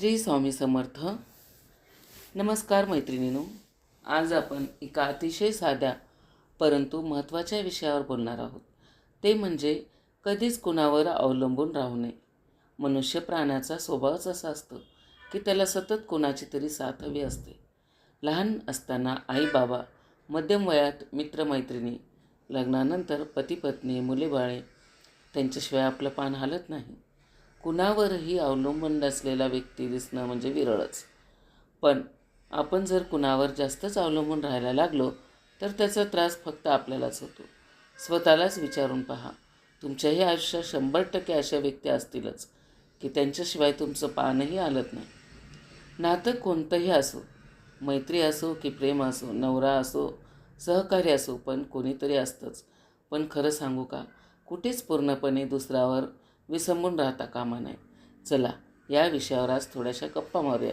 श्री स्वामी समर्थ. नमस्कार मैत्रिणीनो. आज आपण एका अतिशय साध्या परंतु महत्त्वाच्या विषयावर बोलणार आहोत. ते म्हणजे कधीच कुणावर अवलंबून राहू नये. मनुष्य प्राण्याचा स्वभावच असा असतो की त्याला सतत कोणाची तरी साथ हवी असते. लहान असताना आई बाबा मध्यम वयात मित्रमैत्रिणी लग्नानंतर पतीपत्नी मुलेबाळे त्यांच्याशिवाय आपलं पान हालत नाही. कुणावरही अवलंबून नसलेला व्यक्ती दिसणं म्हणजे विरळच. पण आपण जर कुणावर जास्तच अवलंबून राहायला लागलो तर त्याचा त्रास फक्त आपल्यालाच होतो. स्वतःलाच विचारून पहा. तुमच्याही आयुष्यात शंभर टक्के अशा व्यक्ती असतीलच की त्यांच्याशिवाय तुमचं पानही आलत नाही. नातं कोणतंही असो मैत्री असो की प्रेम असो नवरा असो सहकार्य असो पण कोणीतरी असतंच. पण खरं सांगू का? कुठेच पूर्णपणे दुसऱ्यावर विसंबून राहता कामा नये. चला या विषयावर आज थोड्याशा गप्पा मारूया.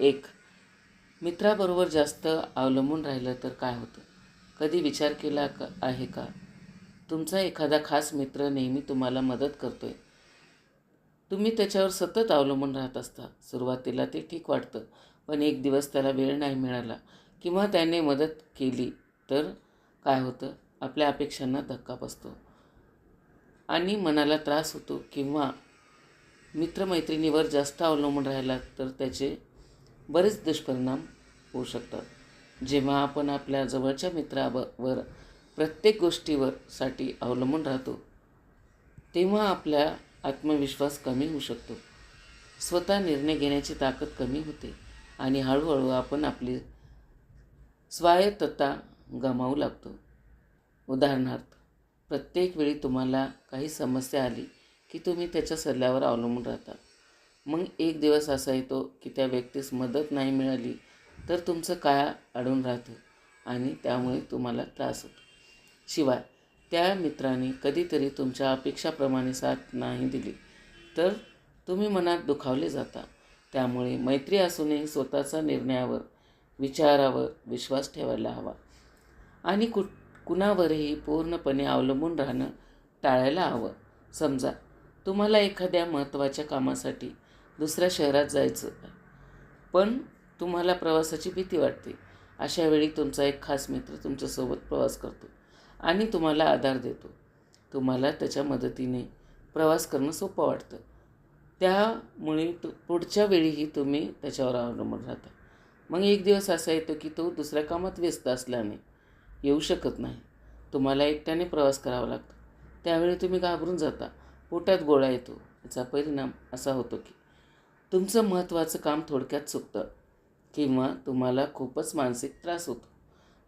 एक मित्राबरोबर जास्त अवलंबून राहिलं तर काय होतं? कधी विचार केला का आहे का? तुमचा एखादा खास मित्र नेहमी तुम्हाला मदत करतोय. तुम्ही त्याच्यावर सतत अवलंबून राहत असता. सुरुवातीला ते ठीक वाटतं पण एक दिवस त्याला वेळ नाही मिळाला किंवा त्याने मदत केली तर काय होतं? आपल्या अपेक्षांना धक्का बसतो. आणि मनाला त्रास होतो किंवा मित्रमैत्रिणीवर जास्त अवलंबून राहिला तर त्याचे बरेच दुष्परिणाम होऊ शकतात. जेव्हा आपण आपल्या जवळच्या मित्रावर प्रत्येक गोष्टीवर साठी अवलंबून राहतो तेव्हा आपल्या आत्मविश्वास कमी होऊ शकतो. स्वतः निर्णय घेण्याची ताकद कमी होते आणि हळूहळू आपण आपली स्वायत्तता गमावू लागतो. उदाहरणार्थ प्रत्येक वेळी तुम्हाला काही समस्या आली की तुम्ही त्याच्या सल्ल्यावर अवलंबून राहता. मग एक दिवस असा येतो की त्या व्यक्तीस मदत नाही मिळाली तर तुमचं काय अडून राहतं आणि त्यामुळे तुम्हाला त्रास होतो. शिवाय त्या मित्राने कधीतरी तुमच्या अपेक्षाप्रमाणे साथ नाही दिली तर तुम्ही मनात दुखावले जाता. त्यामुळे मैत्री असूनही स्वतःचा निर्णयावर विचारावर विश्वास ठेवायला हवा. आणि कुठ कुणावरही पूर्णपणे अवलंबून राहणं टाळायला हवं. समजा तुम्हाला एखाद्या महत्त्वाच्या कामासाठी दुसऱ्या शहरात जायचं पण तुम्हाला प्रवासाची भीती वाटते. अशा वेळी तुमचा एक खास मित्र तुमच्यासोबत प्रवास करतो आणि तुम्हाला आधार देतो. तुम्हाला त्याच्या मदतीने प्रवास करणं सोपं वाटतं. त्यामुळे तु पुढच्या वेळीही तुम्ही त्याच्यावर अवलंबून राहता. मग एक दिवस असा येतो की तो दुसऱ्या कामात व्यस्त असल्याने येऊ शकत नाही. तुम्हाला एकट्याने प्रवास करावा लागतो. त्यावेळी तुम्ही घाबरून जाता. पोटात गोळा येतो. याचा परिणाम असा होतो की तुमचं महत्त्वाचं काम थोडक्यात चुकतं किंवा तुम्हाला खूपच मानसिक त्रास होतो.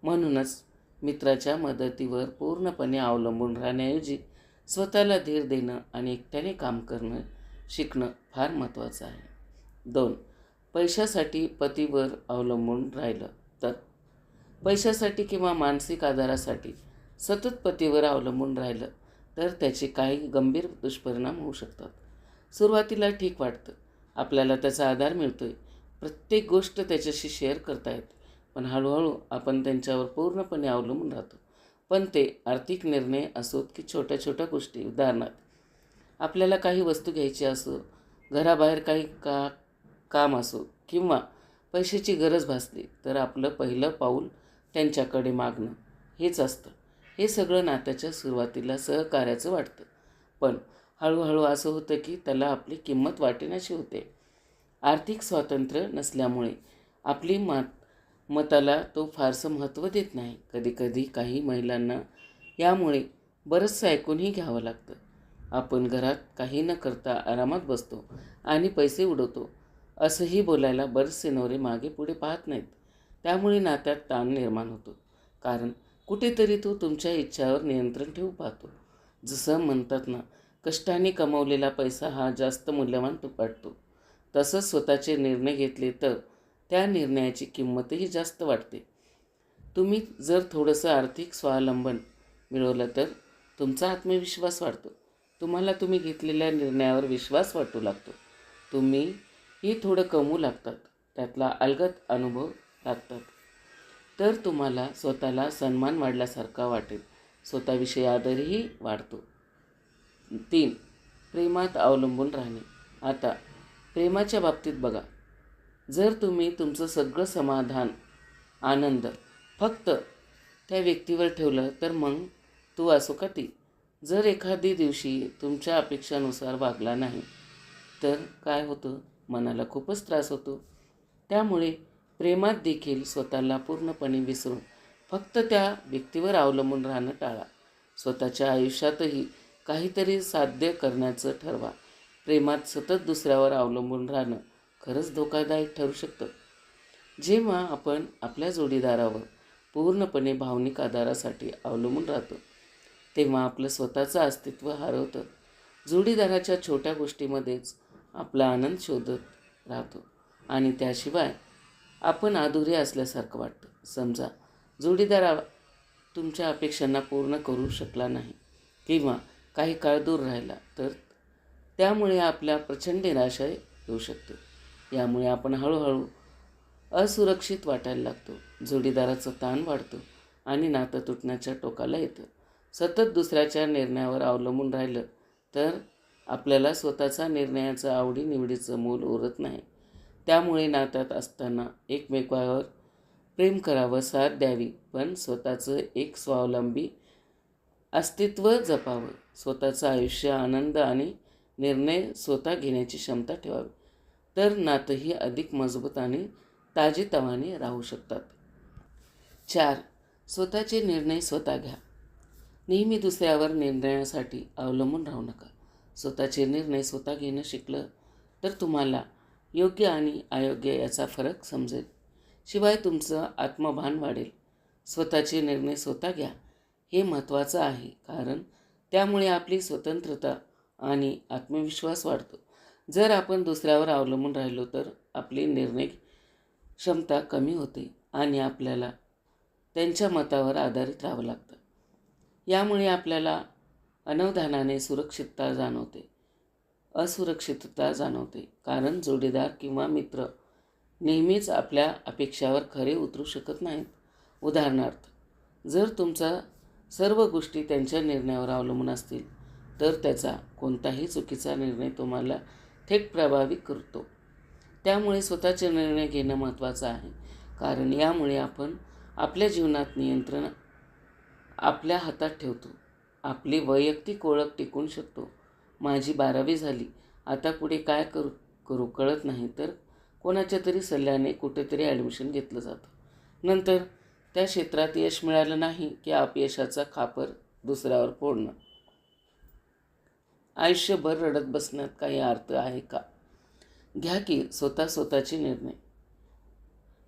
म्हणूनच मित्राच्या मदतीवर पूर्णपणे अवलंबून राहण्याऐवजी स्वतःला धीर देणं आणि एकट्याने काम करणं शिकणं फार महत्त्वाचं आहे. दोन पैशासाठी पतीवर अवलंबून राहिलं तर? पैशासाठी किंवा मानसिक आधारासाठी सतत पतीवर अवलंबून राहिलं तर त्याचे काही गंभीर दुष्परिणाम होऊ शकतात. सुरुवातीला ठीक वाटतं. आपल्याला त्याचा आधार मिळतो आहे प्रत्येक गोष्ट त्याच्याशी शेअर करता येते पण हळूहळू आपण त्यांच्यावर पूर्णपणे अवलंबून राहतो. पण ते आर्थिक निर्णय असोत की छोट्या छोट्या गोष्टी. उदाहरणार्थ आपल्याला काही वस्तू घ्यायची असो घराबाहेर काही का काम असो किंवा पैशाची गरज भासली तर आपलं पहिलं पाऊल त्यांच्याकडे मागणं. हेच असतं. हे सगळं नात्याच्या सुरुवातीला सहकार्याचं वाटतं. पण हळूहळू असं होतं की त्याला आपली किंमत वाटेनाशी होते. आर्थिक स्वातंत्र्य नसल्यामुळे आपली मत मताला तो फारसं महत्त्व देत नाही. कधीकधी काही महिलांना यामुळे बरंचसं ऐकूनही घ्यावं लागतं. आपण घरात काही न करता आरामात बसतो आणि पैसे उडवतो असंही बोलायला बरेचसे नवरे मागे पुढे पाहत नाहीत. त्यामुळे नात्यात ताण निर्माण होतो. कारण कुठेतरी तो तुमच्या इच्छावर नियंत्रण ठेवू पाहतो. जसं म्हणतात ना कष्टाने कमवलेला पैसा हा जास्त मूल्यवान तुपाटतो. तसंच स्वतःचे निर्णय घेतले तर त्या निर्णयाची किंमतही जास्त वाटते. तुम्ही जर थोडंसं आर्थिक स्वावलंबन मिळवलं तर तुमचा आत्मविश्वास वाढतो. तुम्हाला तुम्ही घेतलेल्या निर्णयावर विश्वास वाटू लागतो. तुम्ही ही थोडं कमवू लागतात. त्यातला अलगत अनुभव लागतात तर तुम्हाला स्वतःला सन्मान वाढल्यासारखा वाटेल. स्वतःविषयी आदरही वाढतो. तीन प्रेमात अवलंबून राहणे. आता प्रेमाच्या बाबतीत बघा. जर तुम्ही तुमचं सगळं समाधान आनंद फक्त त्या व्यक्तीवर ठेवलं तर मग तू असो का ती? जर एखादी दिवशी तुमच्या अपेक्षानुसार वागला नाही तर काय होतं? मनाला खूपच त्रास होतो. त्यामुळे प्रेमात देखील स्वतःला पूर्णपणे विसरून फक्त त्या व्यक्तीवर अवलंबून राहणं टाळा. स्वतःच्या आयुष्यातही काहीतरी साध्य करण्याचं ठरवा. प्रेमात सतत दुसऱ्यावर अवलंबून राहणं खरंच धोकादायक ठरू शकतं. जेव्हा आपण आपल्या जोडीदारावर पूर्णपणे भावनिक आधारासाठी अवलंबून राहतो तेव्हा आपलं स्वतःचं अस्तित्व हरवतं. जोडीदाराच्या छोट्या गोष्टीमध्येच आपला आनंद शोधत राहतो आणि त्याशिवाय आपण अधुरे असल्यासारखं वाटतं. समजा जोडीदार तुमच्या अपेक्षांना पूर्ण करू शकला नाही किंवा काही काळ दूर राहिला तर त्यामुळे आपल्या प्रचंड निराशा येऊ शकते. यामुळे आपण हळूहळू असुरक्षित वाटायला लागतो. जोडीदाराचं ताण वाढतो आणि नातं तुटण्याच्या टोकाला येतं. सतत दुसऱ्याच्या निर्णयावर अवलंबून राहिलं तर आपल्याला स्वतःचा निर्णयाचं आवडीनिवडीचं मोल उरत नाही. त्यामुळे नात्यात असताना एकमेकावर प्रेम करावं साथ द्यावी पण स्वतःचं एक स्वावलंबी अस्तित्व जपावं. स्वतःचं आयुष्य आनंद आणि निर्णय स्वतः घेण्याची क्षमता ठेवावी. तर नातंही अधिक मजबूत आणि ताजेतवाने राहू शकतात. चार स्वतःचे निर्णय स्वतः घ्या. नेहमी दुसऱ्यावर निर्णयासाठी अवलंबून राहू नका. स्वतःचे निर्णय स्वतः घेणं शिकलं तर तुम्हाला योग्य आणि अयोग्य याचा फरक समजेल. शिवाय तुमचं आत्मभान वाढेल. स्वतःचे निर्णय स्वतः घ्या. हे महत्त्वाचं आहे कारण त्यामुळे आपली स्वतंत्रता आणि आत्मविश्वास वाढतो. जर आपण दुसऱ्यावर अवलंबून राहिलो तर आपली निर्णय क्षमता कमी होते आणि आपल्याला त्यांच्या मतावर आधारित राहावं लागतं. यामुळे आपल्याला अनवधानाने सुरक्षितता जाणवते. असुरक्षितता जाणवते. कारण जोडीदार किंवा मित्र नेहमीच आपल्या अपेक्षावर खरे उतरू शकत नाहीत. उदाहरणार्थ जर तुमचा सर्व गोष्टी त्यांच्या निर्णयावर अवलंबून असतील तर त्याचा कोणताही चुकीचा निर्णय तुम्हाला थेट प्रभावित करतो. त्यामुळे स्वतःचे निर्णय घेणं महत्त्वाचं आहे. कारण यामुळे आपण आपल्या जीवनात नियंत्रण आपल्या हातात ठेवतो. आपली वैयक्तिक ओळख टिकून शकतो. माझी बारावी झाली. आता पुढे काय करू करू कळत नाही तर कोणाच्या तरी सल्ल्याने कुठेतरी ॲडमिशन घेतलं जातं. नंतर त्या क्षेत्रात यश मिळालं नाही की अपयशाचा खापर दुसऱ्यावर फोडणं. आयुष्यभर रडत बसण्यात काही अर्थ आहे का? घ्या की स्वतः स्वतःचे निर्णय.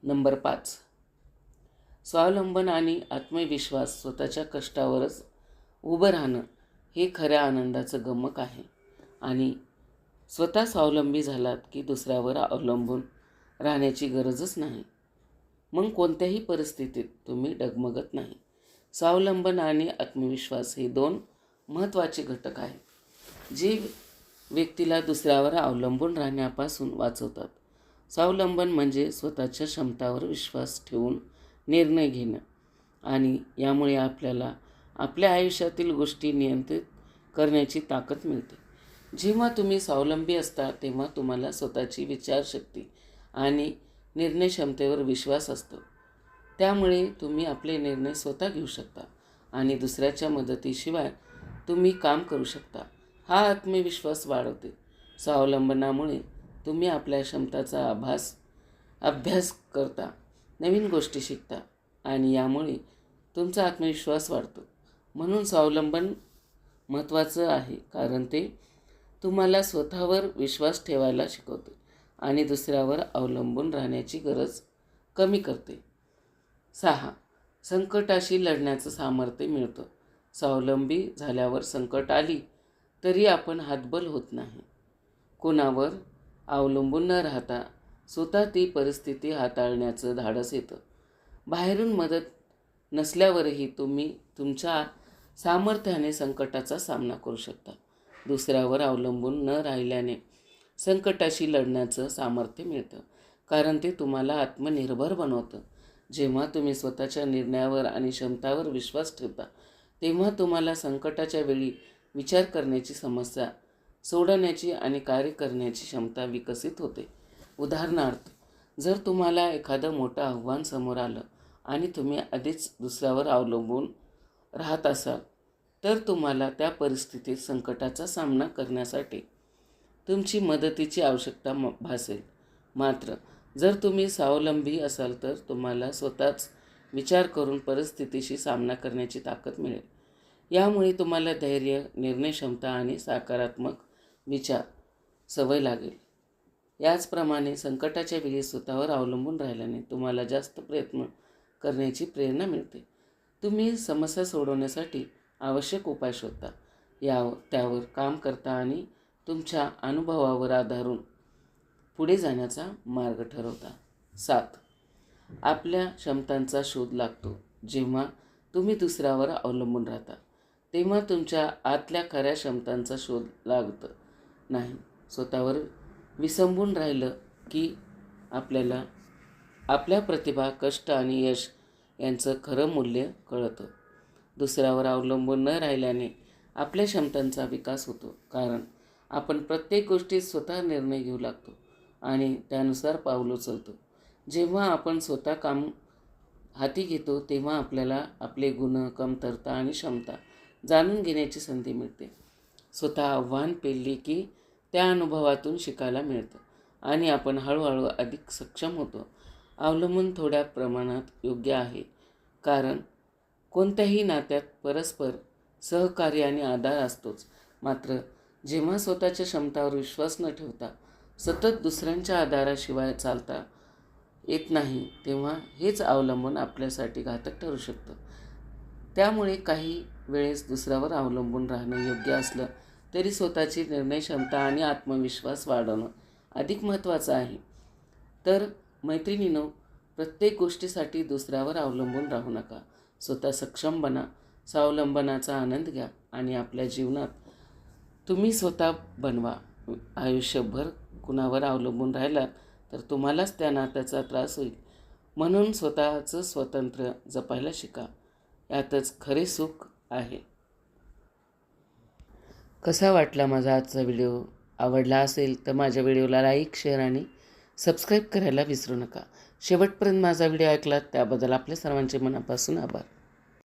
नंबर पाच. स्वावलंबन आणि आत्मविश्वास स्वतःच्या कष्टावरच उभं राहणं. हे खऱ्या आनंदाचं गमक आहे. आणि स्वतः स्वावलंबी झालात की दुसऱ्यावर अवलंबून राहण्याची गरजच नाही. मग कोणत्याही परिस्थितीत तुम्ही डगमगत नाही. स्वावलंबन आणि आत्मविश्वास हे दोन महत्त्वाचे घटक आहेत. जे व्यक्तीला दुसऱ्यावर अवलंबून राहण्यापासून वाचवतात. स्वावलंबन म्हणजे स्वतःच्या क्षमतावर विश्वास ठेवून निर्णय घेणं. आणि यामुळे आपल्याला आपल्या आयुष्यातील गोष्टी नियंत्रित करण्याची ताकद मिळते. जेव्हा तुम्ही स्वावलंबी असता तेव्हा तुम्हाला स्वतःची विचारशक्ती आणि निर्णय क्षमतेवर विश्वास असतो. त्यामुळे तुम्ही आपले निर्णय स्वतः घेऊ शकता आणि दुसऱ्याच्या मदतीशिवाय तुम्ही काम करू शकता. हा आत्मविश्वास वाढवते. स्वावलंबनामुळे तुम्ही आपल्या क्षमताचा आभास अभ्यास करता नवीन गोष्टी शिकता आणि यामुळे तुमचा आत्मविश्वास वाढतो. म्हणून स्वावलंबन महत्त्वाचं आहे कारण ते तुम्हाला स्वतःवर विश्वास ठेवायला शिकवते आणि दुसऱ्यावर अवलंबून राहण्याची गरज कमी करते. सहा संकटाशी लढण्याचं सामर्थ्य मिळतं. स्वावलंबी झाल्यावर संकट आली तरी आपण हातबल होत नाही. कोणावर अवलंबून न राहता स्वतः ती परिस्थिती हाताळण्याचं धाडस येतं. बाहेरून मदत नसल्यावरही तुम्ही तुमच्या सामर्थ्याने संकटाचा सामना करू शकता दुसऱ्यावर अवलंबून न राहिल्याने संकटाशी लढण्याचं सामर्थ्य मिळतं. कारण ते तुम्हाला आत्मनिर्भर बनवतं. जेव्हा तुम्ही स्वतःच्या निर्णयावर आणि क्षमतावर विश्वास ठेवता तेव्हा तुम्हाला संकटाच्या वेळी विचार करण्याची समस्या सोडवण्याची आणि कार्य करण्याची क्षमता विकसित होते. उदाहरणार्थ जर तुम्हाला एखादं मोठं आव्हान समोर आलं आणि तुम्ही आधीच दुसऱ्यावर अवलंबून राहत असाल तर तुम्हाला त्या परिस्थितीत संकटाचा सामना करण्यासाठी तुमची मदतीची आवश्यकता म भासेल. मात्र जर तुम्ही स्वावलंबी असाल तर तुम्हाला स्वतःच विचार करून परिस्थितीशी सामना करण्याची ताकद मिळेल. यामुळे तुम्हाला धैर्य निर्णयक्षमता आणि सकारात्मक विचार सवय लागेल. याचप्रमाणे संकटाच्या वेळी स्वतःवर अवलंबून राहिल्याने तुम्हाला जास्त प्रयत्न करण्याची प्रेरणा मिळते. तुम्ही समस्या सोडवण्यासाठी आवश्यक उपाय शोधता. या त्यावर काम करता आणि तुमच्या अनुभवावर आधारून पुढे जाण्याचा मार्ग ठरवता. सात. आपल्या क्षमतांचा शोध लागतो. जेव्हा तुम्ही दुसऱ्यावर अवलंबून राहता तेव्हा तुमच्या आतल्या खऱ्या क्षमतांचा शोध लागतं नाही. स्वतःवर विसंबून राहिलं की आपल्याला आपल्या प्रतिभा कष्ट आणि यश यांचं खरं मूल्य कळतं. दुसऱ्यावर अवलंबून न राहिल्याने आपल्या क्षमतांचा विकास होतो. कारण आपण प्रत्येक गोष्टीत स्वतः निर्णय घेऊ लागतो आणि त्यानुसार पाऊल उचलतो. जेव्हा आपण स्वतः काम हाती घेतो तेव्हा आपल्याला आपले गुण कमतरता आणि क्षमता जाणून घेण्याची संधी मिळते. स्वतः आव्हान पेलले की त्या अनुभवातून शिकायला मिळतं आणि आपण हळूहळू अधिक सक्षम होतो. अवलंबून थोड्या प्रमाणात योग्य आहे. कारण कोणत्याही नात्यात परस्पर सहकार्य आणि आधार असतोच. मात्र जेव्हा स्वतःच्या क्षमतावर विश्वास न ठेवता सतत दुसऱ्यांच्या आधाराशिवाय चालता येत नाही तेव्हा हेच अवलंबून आपल्यासाठी घातक ठरू शकतं. त्यामुळे काही वेळेस दुसऱ्यावर अवलंबून राहणं योग्य असलं तरी स्वतःची निर्णय क्षमता आणि आत्मविश्वास वाढवणं अधिक महत्त्वाचं आहे. तर मैत्रिणीनं प्रत्येक गोष्टीसाठी दुसऱ्यावर अवलंबून राहू नका. स्वतः सक्षम बना स्वावलंबनाचा आनंद घ्या आणि आपल्या जीवनात तुम्ही स्वतः बनवा. आयुष्यभर कुणावर अवलंबून राहिलात तर तुम्हालाच त्या नात्याचा त्रास होईल. म्हणून स्वतःचं स्वतंत्र जपायला शिका. यातच खरे सुख आहे. कसा वाटला माझा आजचा व्हिडिओ? आवडला असेल तर माझ्या व्हिडिओला लाईक शेअर आणि सबस्क्राईब करायला विसरू नका. शेवटपर्यंत माझा व्हिडिओ ऐकलात त्याबद्दल आपल्या सर्वांचे मनापासून आभार.